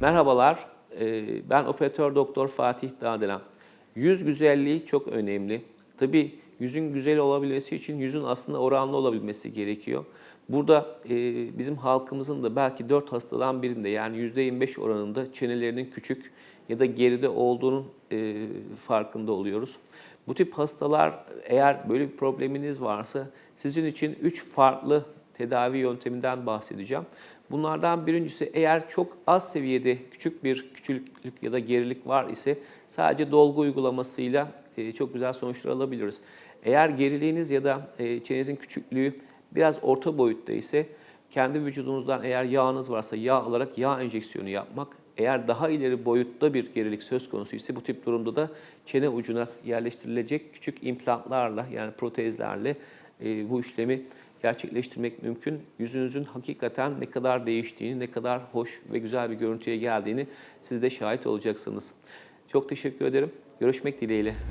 Merhabalar, e, ben operatör doktor Fatih Dağdelen. Yüz güzelliği çok önemli. Tabii yüzün güzel olabilmesi için yüzün aslında oranlı olabilmesi gerekiyor. Burada e, bizim halkımızın da belki 4 hastadan birinde yani %25 oranında çenelerinin küçük ya da geride olduğunun e, farkında oluyoruz. Bu tip hastalar eğer böyle bir probleminiz varsa sizin için 3 farklı tedavi yönteminden bahsedeceğim. Bunlardan birincisi eğer çok az seviyede küçük bir küçüklük ya da gerilik var ise sadece dolgu uygulamasıyla e, çok güzel sonuçlar alabiliriz. Eğer geriliğiniz ya da e, çenenizin küçüklüğü biraz orta boyutta ise kendi vücudunuzdan eğer yağınız varsa yağ alarak yağ enjeksiyonu yapmak. Eğer daha ileri boyutta bir gerilik söz konusu ise bu tip durumda da çene ucuna yerleştirilecek küçük implantlarla yani protezlerle e, bu işlemi gerçekleştirmek mümkün. Yüzünüzün hakikaten ne kadar değiştiğini, ne kadar hoş ve güzel bir görüntüye geldiğini siz de şahit olacaksınız. Çok teşekkür ederim. Görüşmek dileğiyle.